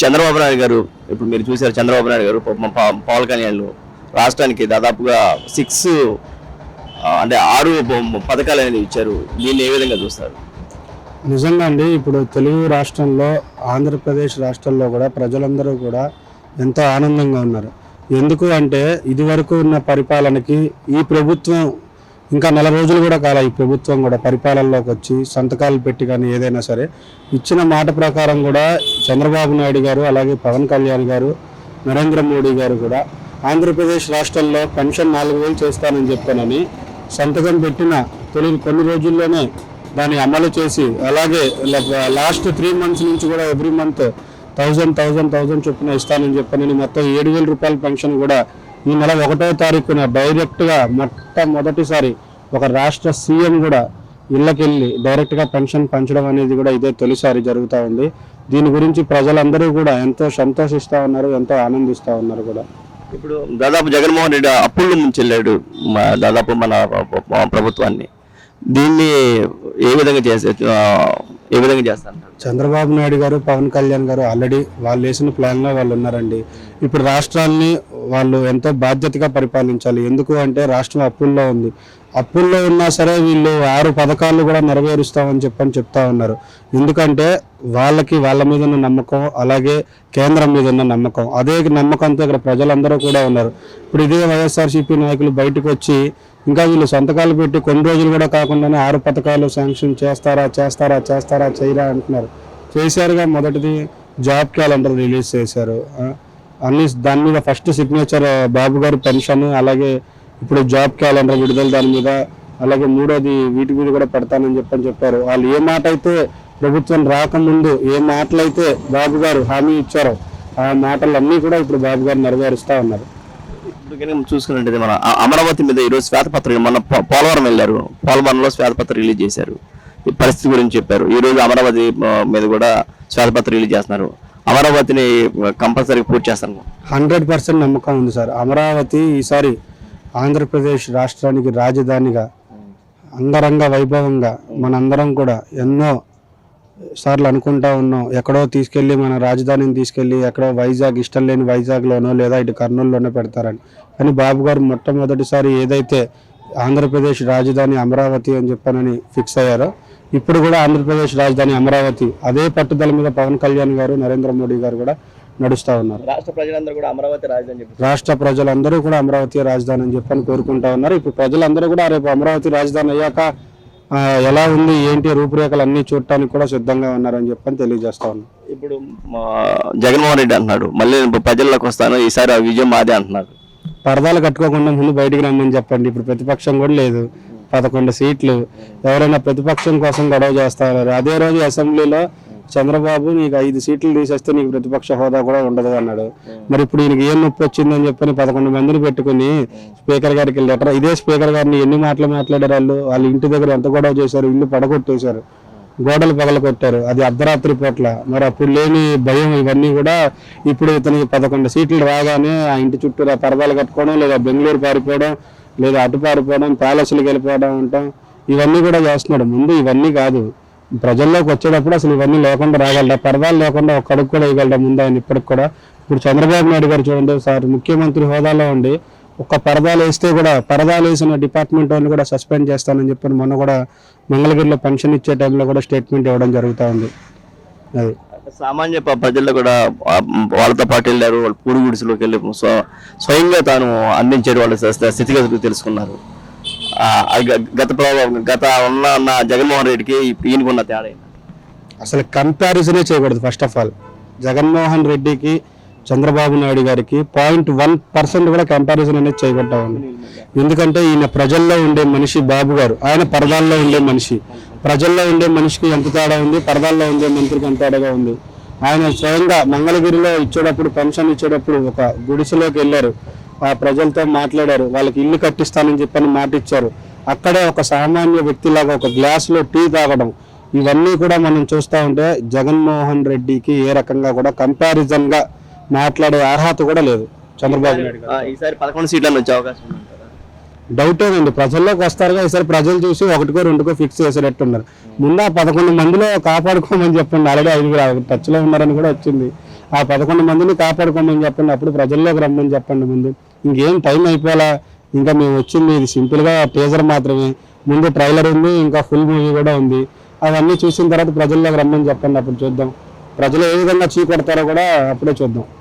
చంద్రబాబు నాయుడు గారు ఇప్పుడు మీరు చూసారు చంద్రబాబు నాయుడు గారు పవన్ కళ్యాణ్ రాష్ట్రానికి దాదాపుగా సిక్స్ అంటే ఆరు పథకాలు అనేది ఇచ్చారు. దీన్ని ఏ విధంగా చూస్తారు? నిజంగా అండి ఇప్పుడు తెలుగు రాష్ట్రంలో ఆంధ్రప్రదేశ్ రాష్ట్రంలో కూడా ప్రజలందరూ కూడా ఎంతో ఆనందంగా ఉన్నారు. ఎందుకు అంటే ఇదివరకు ఉన్న పరిపాలనకి ఈ ప్రభుత్వం ఇంకా నెల రోజులు కూడా కాల ఈ ప్రభుత్వం కూడా పరిపాలనలోకి వచ్చి సంతకాలు పెట్టి కానీ ఏదైనా సరే ఇచ్చిన మాట ప్రకారం కూడా చంద్రబాబు నాయుడు గారు అలాగే పవన్ కళ్యాణ్ గారు నరేంద్ర మోడీ గారు కూడా ఆంధ్రప్రదేశ్ రాష్ట్రంలో పెన్షన్ నాలుగు వేలు చేస్తానని చెప్పానని సంతకం పెట్టిన తొలి కొన్ని రోజుల్లోనే దాన్ని అమలు చేసి అలాగే లాస్ట్ త్రీ మంత్స్ నుంచి కూడా every month thousand thousand thousand చొప్పున ఇస్తానని చెప్పానని మొత్తం ఏడు వేల రూపాయల పెన్షన్ కూడా ఈ నెల ఒకటో తారీఖున డైరెక్ట్గా మొట్టమొదటిసారి ఒక రాష్ట్ర సీఎం కూడా ఇళ్ళకెళ్ళి డైరెక్ట్గా పెన్షన్ పంచడం అనేది కూడా ఇదే తొలిసారి జరుగుతూ ఉంది. దీని గురించి ప్రజలందరూ కూడా ఎంతో సంతోషిస్తూ ఉన్నారు ఎంతో ఆనందిస్తూ ఉన్నారు కూడా. ఇప్పుడు దాదాపు జగన్మోహన్ రెడ్డి అప్పుల నుంచి వెళ్ళాడు దాదాపు మన ప్రభుత్వాన్ని. దీన్ని ఏ విధంగా చేసే ఏ విధంగా చేస్తారు చంద్రబాబు నాయుడు గారు పవన్ కళ్యాణ్ గారు ఆల్రెడీ వాళ్ళు వేసిన ప్లాన్లో వాళ్ళు ఉన్నారండి. ఇప్పుడు రాష్ట్రాన్ని వాళ్ళు ఎంతో బాధ్యతగా పరిపాలించాలి. ఎందుకు అంటే రాష్ట్రం అప్పుల్లో ఉంది. అప్పుల్లో ఉన్నా సరే వీళ్ళు ఆరు పథకాలు కూడా నెరవేరుస్తామని చెప్పని చెప్తా ఉన్నారు. ఎందుకంటే వాళ్ళకి వాళ్ళ మీద ఉన్న నమ్మకం అలాగే కేంద్రం మీద ఉన్న నమ్మకం. అదే నమ్మకంతో ఇక్కడ ప్రజలందరూ కూడా ఉన్నారు. ఇప్పుడు ఇదే వైఎస్ఆర్సీపీ నాయకులు బయటకు వచ్చి ఇంకా వీళ్ళు సంతకాలు పెట్టి కొన్ని రోజులు కూడా కాకుండానే ఆరు పథకాలు శాంక్షన్ చేస్తారా చేస్తారా చేస్తారా చేయరా అంటున్నారు. చేశారుగా మొదటిది జాబ్ క్యాలెండర్ రిలీజ్ చేశారు. అన్ని దాని మీద ఫస్ట్ సిగ్నేచర్ బాబు గారి పెన్షన్ అలాగే ఇప్పుడు జాబ్ క్యాలెండర్ విడుదల దాని మీద అలాగే మూడోది వీటి మీద కూడా పెడతానని చెప్పని చెప్పారు. వాళ్ళు ఏ మాట అయితే ప్రభుత్వం రాకముందు ఏ మాటలైతే బాబు గారు హామీ ఇచ్చారో ఆ మాటలన్నీ కూడా ఇప్పుడు బాబు గారు నెరవేరుస్తా ఉన్నారు. చూసుకున్నట్టు మన అమరావతి మీద ఈరోజు శ్వేతపత్రిక మన పోలవరం వెళ్ళారు. పోలవరంలో శ్వేతపత్రిక రిలీజ్ చేశారు. ఈ పరిస్థితి గురించి చెప్పారు. ఈ రోజు అమరావతి మీద కూడా శ్వేతపత్రిక రిలీజ్ చేస్తున్నారు. అమరావతిని కంపల్సరీ పూర్తి చేస్తాను. హండ్రెడ్ పర్సెంట్ నమ్మకం ఉంది సార్. అమరావతి ఈసారి ఆంధ్రప్రదేశ్ రాష్ట్రానికి రాజధానిగా అంగరంగ వైభవంగా మనందరం కూడా ఎన్నో సార్లు అనుకుంటా ఉన్నాం. ఎక్కడో తీసుకెళ్ళి మన రాజధానిని తీసుకెళ్ళి ఎక్కడో వైజాగ్ ఇష్టం లేని వైజాగ్లోనో లేదా ఇటు కర్నూలులోనో పెడతారని. కానీ బాబు గారు మొట్టమొదటిసారి ఏదైతే ఆంధ్రప్రదేశ్ రాజధాని అమరావతి అని చెప్పానని ఫిక్స్ అయ్యారో ఇప్పుడు కూడా ఆంధ్రప్రదేశ్ రాజధాని అమరావతి అదే పట్టుదల మీద పవన్ కళ్యాణ్ గారు నరేంద్ర మోడీ గారు కూడా నడుస్తూ ఉన్నారు. రాష్ట్ర ప్రజలందరూ కూడా అమరావతి రాజధాని చెప్పి రాష్ట్ర ప్రజలందరూ కూడా అమరావతి రాజధాని అని చెప్పని కోరుకుంటా ఉన్నారు. ఇప్పుడు ప్రజలందరూ కూడా రేపు అమరావతి రాజధాని అయ్యాక ఎలా ఉంది ఏంటి రూపురేఖలు అన్ని చూడటానికి కూడా సిద్ధంగా ఉన్నారని చెప్పని తెలియజేస్తా ఉన్నాం. ఇప్పుడు మా జగన్మోహన్ రెడ్డి అంటున్నాడు మళ్ళీ ప్రజల్లోకి వస్తాను ఈసారి ఆ విజయం మాదే అంటున్నారు పరదాలు కట్టుకోకుండా ముందు బయటికి రమ్మని చెప్పండి ఇప్పుడు ప్రతిపక్షం కూడా లేదు. పదకొండు సీట్లు. ఎవరైనా ప్రతిపక్షం కోసం గొడవ చేస్తా ఉన్నారు అదే రోజు అసెంబ్లీలో చంద్రబాబు నీకు ఐదు సీట్లు తీసేస్తే నీకు ప్రతిపక్ష హోదా కూడా ఉండదు అన్నాడు. మరి ఇప్పుడు ఈయనకి ఏం నొప్పి వచ్చిందని చెప్పని పదకొండు మందిని పెట్టుకుని స్పీకర్ గారికి లెటర్ ఇదే స్పీకర్ గారిని ఎన్ని మాటలు మాట్లాడారు వాళ్ళు? వాళ్ళ ఇంటి దగ్గర ఎంత గొడవ చేశారు? ఇల్లు పడగొట్టేశారు. గోడలు పగల కొట్టారు అది అర్ధరాత్రి పూట్ల. మరి అప్పుడు లేని భయం ఇవన్నీ కూడా ఇప్పుడు ఇతనికి పదకొండు సీట్లు రాగానే ఆ ఇంటి చుట్టూ పర్వాలు కట్టుకోవడం లేదా బెంగళూరు పారిపోవడం లేదా అటు పారిపోవడం ప్యాలెస్లకు వెళ్ళిపోవడం ఉంటాం ఇవన్నీ కూడా చేస్తున్నాడు. ముందు ఇవన్నీ కాదు. ప్రజల్లోకి వచ్చేటప్పుడు అసలు ఇవన్నీ లేకుండా రాగలరా? పరదాలు లేకుండా ఒక అడుగు కూడా వేయగలరా ముందు ఆయన ఇప్పటికి కూడా? ఇప్పుడు చంద్రబాబు నాయుడు గారు చూడండి సార్ ముఖ్యమంత్రి హోదాలో ఉండి ఒక్క పరదాలు వేస్తే కూడా పరదాలు వేసిన డిపార్ట్మెంట్ వాళ్ళు కూడా సస్పెండ్ చేస్తానని చెప్పి మొన్న కూడా మంగళగిరిలో పెన్షన్ ఇచ్చే టైంలో కూడా స్టేట్మెంట్ ఇవ్వడం జరుగుతూ ఉంది. అది. సామాన్య ప్రజల్లో కూడా వాళ్ళతో పాటు వెళ్ళారు వాళ్ళు పూడి గుడిసెలోకి వెళ్ళి స్వయంగా తాను అందించేటువంటి వాళ్ళ స్థితిగతులు తెలుసుకున్నారు. గత గత ఉన్న ఉన్న జగన్మోహన్ రెడ్డికి ఈయనకు ఉన్న తేడా అసలు కంపారిజనే చేయకూడదు ఫస్ట్ ఆఫ్ ఆల్. జగన్మోహన్ రెడ్డికి చంద్రబాబు నాయుడు గారికి పాయింట్ వన్ పర్సెంట్ కూడా కంపారిజన్ అనేది చేయకుండా ఉంది. ఎందుకంటే ఈయన ప్రజల్లో ఉండే మనిషి బాబు గారు. ఆయన పరదాల్లో ఉండే మనిషి. ప్రజల్లో ఉండే మనిషికి ఎంత తేడా ఉంది? పరదాల్లో ఉండే మంత్రికి ఎంత తేడాగా ఉంది? ఆయన స్వయంగా మంగళగిరిలో ఇచ్చేటప్పుడు పెన్షన్ ఇచ్చేటప్పుడు ఒక గుడిసెలోకి వెళ్ళారు. ప్రజలతో మాట్లాడారు. వాళ్ళకి ఇల్లు కట్టిస్తానని చెప్పని మాట ఇచ్చారు. అక్కడే ఒక సామాన్య వ్యక్తిలాగా ఒక గ్లాసులో టీ తాగడం ఇవన్నీ కూడా మనం చూస్తూ ఉంటే జగన్మోహన్ రెడ్డికి ఏ రకంగా కూడా కంపారిజన్గా మాట్లాడే అర్హత కూడా లేదు చంద్రబాబు నాయుడు ఈసారి పదకొండు సీట్లను వచ్చే అవకాశం డౌటేనండి ప్రజల్లోకి వస్తారుగా ఈసారి ప్రజలు చూసి ఒకటికో రెండుకో ఫిక్స్ చేసేటట్టున్నారు. ముందు ఆ పదకొండు మందిలో కాపాడుకోమని చెప్పండి. ఆల్రెడీ ఐదుగురు టచ్లో ఉన్నారని కూడా వచ్చింది. ఆ పదకొండు మందిని కాపాడుకోమని చెప్పండి అప్పుడు ప్రజల్లోకి రమ్మని చెప్పండి ముందు. ఇంకేం టైం అయిపోలా? ఇంకా మేము వచ్చింది ఇది సింపుల్గా టీజర్ మాత్రమే. ముందు ట్రైలర్ ఉంది ఇంకా ఫుల్ మూవీ కూడా ఉంది. అవన్నీ చూసిన తర్వాత ప్రజల్లోకి రమ్మని చెప్పండి అప్పుడు చూద్దాం. ప్రజలు ఏ విధంగా చీకొడతారో కూడా అప్పుడే చూద్దాం.